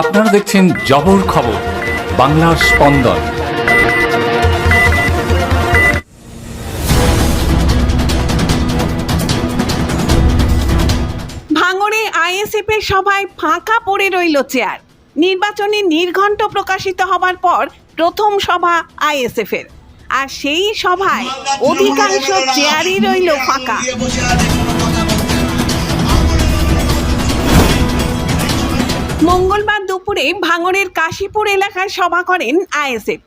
আপনারা দেখছেন জবর খবর, বাংলার স্পন্দন। ভাঙড়ে আইএসএফ এর সভায় ফাঁকা পড়ে রইল চেয়ার। নির্বাচনী নির্ঘণ্ট প্রকাশিত হবার পর প্রথম সভা আইএসএফ এর আর সেই সভায় অধিকাংশ চেয়ারই রইল ফাঁকা। মঙ্গলবার দুপুরে ভাঙড়ের কাশীপুর এলাকায় সভা করেন আইএসএফ।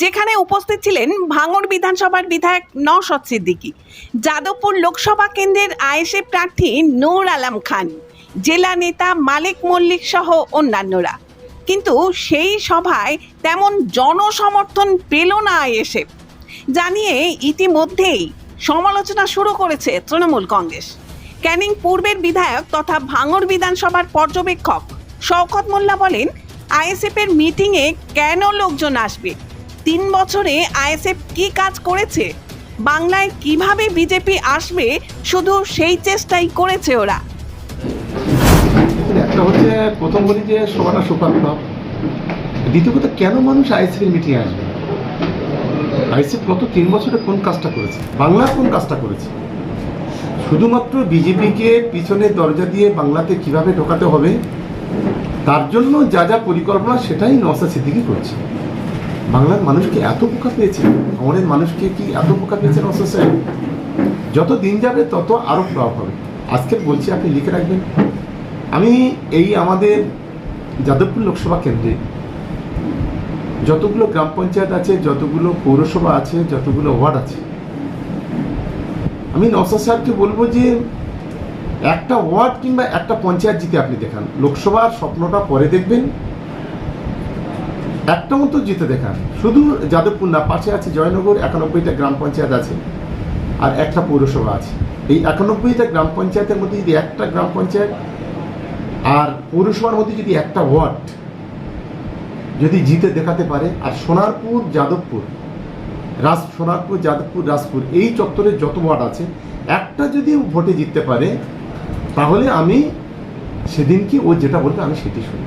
যেখানে উপস্থিত ছিলেন ভাঙড় বিধানসভার বিধায়ক নওশদ সিদ্দিকী। যাদবপুর লোকসভা কেন্দ্রের আইএসএফ প্রার্থী নূর আলম খান, জেলা নেতা মালিক মল্লিক সহ অন্যান্যরা। কিন্তু সেই সভায় তেমন জনসমর্থন পেল না আইএসএফ। জানিয়ে ইতিমধ্যেই সমালোচনা শুরু করেছে তৃণমূল কংগ্রেস। ক্যানিং পূর্বের বিধায়ক তথা ভাঙড় বিধানসভার পর্যবেক্ষক শওকত মোল্লা বলেন আইএসএফ এর মিটিংয়ে কেন লোকজন আসবে? তিন বছরে আইএসএফ কি কাজ করেছে? বাংলায় কীভাবে বিজেপি আসবে? শুধু সেই চেষ্টাই করেছে ওরা। একটা হচ্ছে প্রথম বলি যে সবাটা সুপার দ্বিতীয় কথা, কেন মানুষ আইসিএর মিটিংয়ে আসবে? আইসিএফ গত তিন বছরে কোন কাজটা করেছে? বাংলা কোন কাজটা করেছে? শুধুমাত্র বিজেপিকে পিছনে দরজা দিয়ে বাংলাতে কীভাবে ঢোকাতে হবে? তার জন্য যা যা পরিকল্পনা সেটাই নওসা সিদ্দিকি করছে। বাংলার মানুষকে এত বোকা পেয়েছে, আমাদের মানুষকে কি এত বোকা পেয়েছে নওসা সাহেব? যত দিন যাবে তত আরও প্রভাব হবে। আজকে বলছি, আপনি লিখে রাখবেন। আমি এই আমাদের যাদবপুর লোকসভা কেন্দ্রে যতগুলো গ্রাম পঞ্চায়েত আছে, যতগুলো পৌরসভা আছে, যতগুলো ওয়ার্ড আছে, আমি নওসাদ সাহেবকে বলব যে একটা ওয়ার্ড কিংবা একটা পঞ্চায়েত জিতে আপনি দেখান। লোকসভার স্বপ্নটা পরে দেখবেন, একটা মতো জিতে দেখান। শুধু যাদবপুর না, পাশে আছে জয়নগর, একানব্বইটা গ্রাম পঞ্চায়েত আছে, আর একটা পৌরসভা আছে। এই একানব্বইটা গ্রাম পঞ্চায়েতের মধ্যে যদি একটা গ্রাম পঞ্চায়েত, আর পৌরসভার মধ্যে যদি একটা ওয়ার্ড যদি জিতে দেখাতে পারে, আর সোনারপুর, যাদবপুর, রাজ, সোনারপুর, যাদবপুর, রাজপুর, এই চত্বরে যত ওয়ার্ড আছে, একটা যদি ভোটে জিততে পারে তাহলে আমি সেদিন কি ও যেটা বলবে আমি সেটি শুনি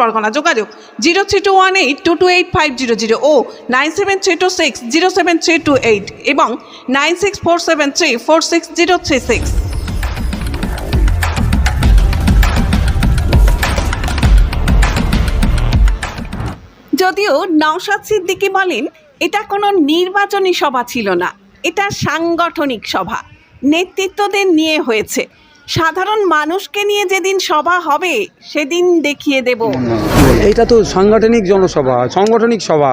পরগনা, যোগাযোগ zero three two one eight two two eight five zero zero ও nine seven three two six zero seven three two eight এবং nine six four seven three four six zero three six. যদিও নওশাদ সিদ্দিকী বলেন, এটা কোনো নির্বাচনী সভা ছিল না, এটা সাংগঠনিক সভা। নেতৃত্বদের নিয়ে হয়েছে। সাধারণ মানুষকে নিয়ে যেদিন সভা হবে, সেদিন দেখিয়ে দেব। এটা তো সাংগঠনিক জনসভা, সাংগঠনিক সভা।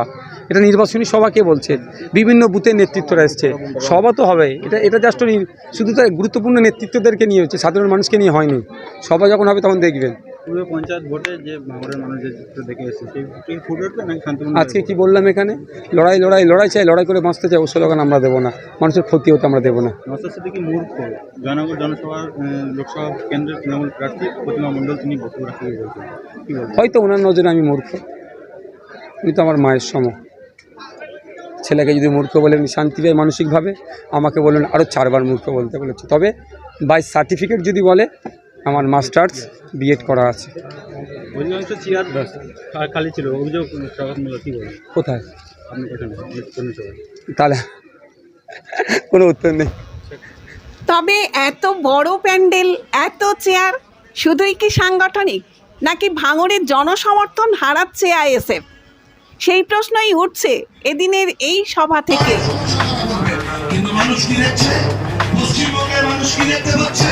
এটা নির্বাচনী সভা কে বলছে? বিভিন্ন বুথের নেতৃত্বরা এসছে। সভা তো হবে। এটা এটা জাস্ট শুধু তাই গুরুত্বপূর্ণ নেতৃত্বদেরকে নিয়ে হচ্ছে, সাধারণ মানুষকে নিয়ে হয়নি। সভা যখন হবে তখন দেখবেন। পূর্ব পঞ্চায়েত ভোটে যে ভাঙড়ের মানুষ যে চিত্র দেখে এসেছে সেই ফুটে উঠবে নাকি শান্তিপূর্ণ আজকে কি বললাম এখানে? লড়াই লড়াই লড়াই চাই লড়াই করে বাঁচতে চাই ও স্লোগান আমরা দেবো না। মানুষের ক্ষতি হতে আমরা দেবো না। মূর্খ জনসভার লোকসভা কেন্দ্রের তৃণমূল প্রার্থী প্রতিমা মণ্ডল তিনি বক্তব্য রাখতে বলছেন। হয়তো ওনার নজরে আমি মূর্খ। উনি তো আমার মায়ের সম। ছেলেকে যদি মূর্খ বলেন শান্তি পায় মানসিকভাবে আমাকে বললেন আরও চারবার মূর্খ বলতে বলেছে। তবে বাই সার্টিফিকেট যদি বলে আমার মাস্টার্স বিএড করা আছে। কোথায়? তাহলে কোনো উত্তর নেই। তবে এত বড় প্যান্ডেল এত চেয়ার শুধুই কি সাংগঠনিক নাকি ভাঙড়ের জনসমর্থন হারাচ্ছে আইএসএফ? সেই প্রশ্নই উঠছে এদিনের এই সভা থেকে। মানুষ কি দেখছে? পশ্চিমবঙ্গের মানুষ কি দেখতে পাচ্ছে?